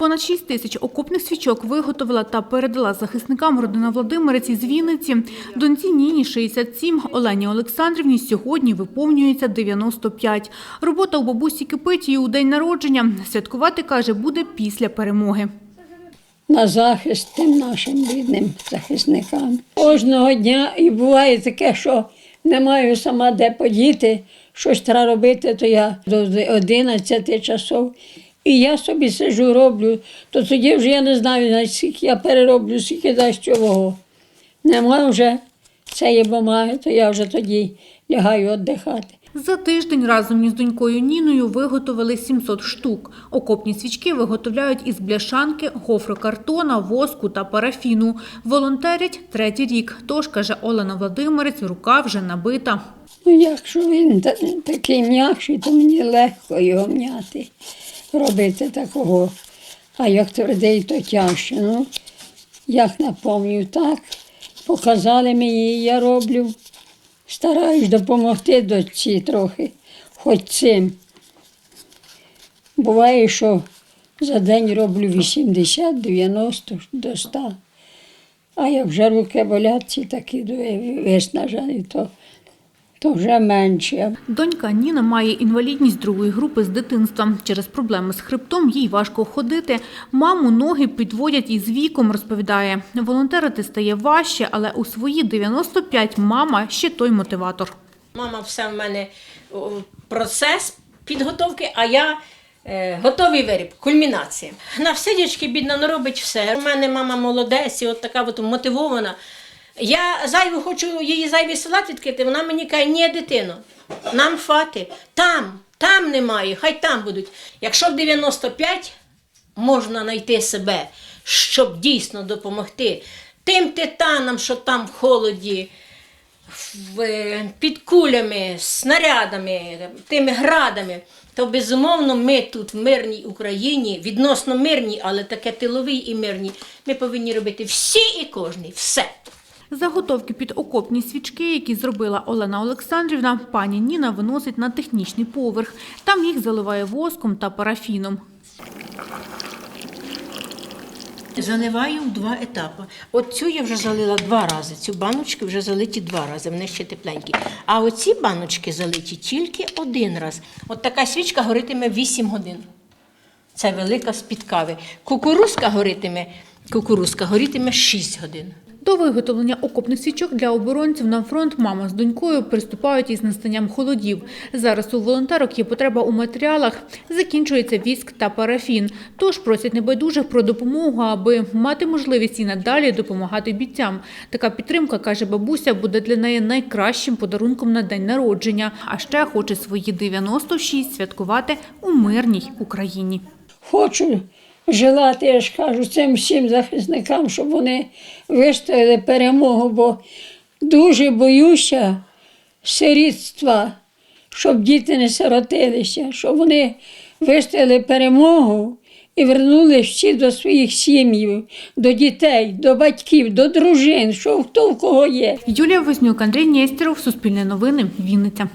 Понад 6 тисяч окопних свічок виготовила та передала захисникам родина Владимирець із Вінниці. Доньці Ніні 67, Олені Олександрівні сьогодні виповнюється 95. Робота у бабусі кипить і у день народження. Святкувати, каже, буде після перемоги. на захист тим нашим бідним захисникам. Кожного дня і буває таке, що не маю сама де подіти, щось треба робити, то я до 11 часов. І я собі сижу, роблю, то тоді вже я не знаю, навіть скільки я перероблю, скільки дасть чого. Нема вже цієї бумаги, то я вже тоді лягаю віддихати. За тиждень разом із донькою Ніною виготовили 700 штук. Окопні свічки виготовляють із бляшанки, гофрокартона, воску та парафіну. Волонтерять третій рік. Тож, каже Олена Владимирець, рука вже набита. Ну, якщо він такий м'якший, то мені легко його м'яти, робити такого. А як твердий, то тяжче. Ну, як напомню, так, показали мені, я роблю. Стараюсь допомогти дочці трохи, хоч цим. Буває, що за день роблю 80, 90 до 100. А як вже руки болять, ці такі виснажені, то, то вже менше. Донька Ніна має інвалідність другої групи з дитинства. Через проблеми з хребтом їй важко ходити. Маму ноги підводять із віком, розповідає. Волонтерити стає важче, але у свої 95 мама ще той мотиватор. Мама все в мене процес підготовки, а я е, готовий виріб, кульмінація. На все дівчатки бідно не робить все. У мене мама молодець, і от така от мотивована. Я зайву хочу її зайвий салат відкрити, вона мені каже, ні, дитино, нам фати, там, там немає, хай там будуть. Якщо в 95 можна знайти себе, щоб дійсно допомогти тим титанам, що там в холоді, в- під кулями, снарядами, тими градами, то безумовно ми тут в мирній Україні, відносно мирній, але таке тиловій і мирній, ми повинні робити всі і кожний, все. Заготовки під окопні свічки, які зробила Олена Олександрівна, пані Ніна виносить на технічний поверх. Там їх заливає воском та парафіном. Заливаю в два етапи. От цю я вже залила два рази. Цю баночки вже залиті два рази, вони ще тепленькі. А оці баночки залиті тільки один раз. От така свічка горитиме 8 годин. Це велика з-під кави. Кукурузка горитиме, кукурузка горітиме 6 годин. До виготовлення окопних свічок для оборонців на фронт мама з донькою приступають із настанням холодів. Зараз у волонтерок є потреба у матеріалах, закінчується віск та парафін. Тож просять небайдужих про допомогу, аби мати можливість і надалі допомагати бійцям. Така підтримка, каже бабуся, буде для неї найкращим подарунком на день народження. А ще хоче свої 96 святкувати у мирній Україні. Хочу желати, я ж кажу, цим всім захисникам, щоб вони вистояли перемогу, бо дуже боюся сирітства, щоб діти не сиротилися, щоб вони вистояли перемогу і вернули всі до своїх сім'їв, до дітей, до батьків, до дружин, що хто в кого є. Юлія Вознюк, Андрій Нєстєров, Суспільне новини, Вінниця.